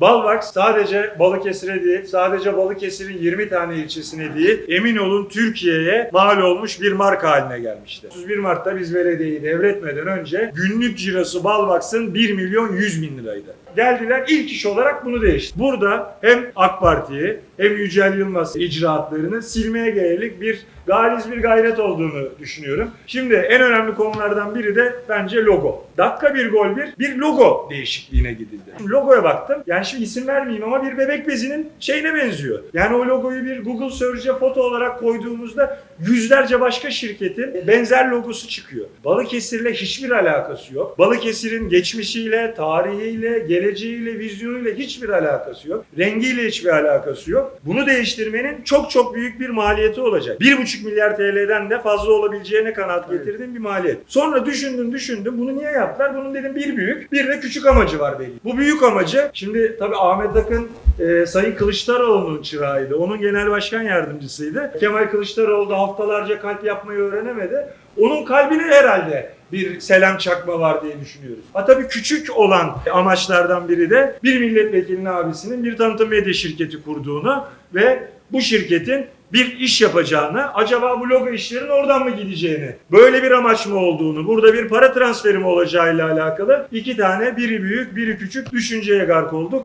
Balvax sadece Balıkesir'e değil, sadece Balıkesir'in 20 tane ilçesine değil, emin olun Türkiye'ye mal olmuş bir marka haline gelmişti. 31 Mart'ta biz belediyeyi devretmeden önce günlük cirosu Balvax'ın 1 milyon 100 bin liraydı. Geldiler ilk iş olarak bunu değişti. Burada hem AK Parti'yi hem Yücel Yılmaz icraatlarını silmeye yönelik bir galiz bir gayret olduğunu düşünüyorum. Şimdi en önemli konulardan biri de bence logo. Dakika bir gol bir, bir logo değişikliğine gidildi. Şimdi logoya baktım. Yani şimdi isim vermeyeyim ama bir bebek bezinin şeyine benziyor. Yani o logoyu bir Google Search'e foto olarak koyduğumuzda yüzlerce başka şirketin benzer logosu çıkıyor. Balıkesir'le hiçbir alakası yok. Balıkesir'in geçmişiyle, tarihiyle, geleceğiyle, vizyonuyla hiçbir alakası yok. Rengiyle hiçbir alakası yok. Bunu değiştirmenin çok çok büyük bir maliyeti olacak. 1,5 milyar TL'den de fazla olabileceğine kanaat getirdiğim bir maliyet. Sonra düşündüm düşündüm bunu niye yaptılar? Bunun dedim bir büyük bir de küçük amacı var belli. Bu büyük amacı şimdi tabii Ahmet Akın e, Sayın Kılıçdaroğlu'nun çırağıydı. Onun genel başkan yardımcısıydı. Kemal Kılıçdaroğlu da haftalarca kalp yapmayı öğrenemedi. Onun kalbine herhalde bir selam çakma var diye düşünüyoruz. Ha tabii küçük olan amaçlardan biri de bir milletvekilinin abisinin bir tanıtım medya şirketi kurduğunu ve bu şirketin bir iş yapacağını, acaba bu logo işlerin oradan mı gideceğini, böyle bir amaç mı olduğunu, burada bir para transferi mi olacağıyla alakalı iki tane biri büyük, biri küçük düşünceye gark olduk.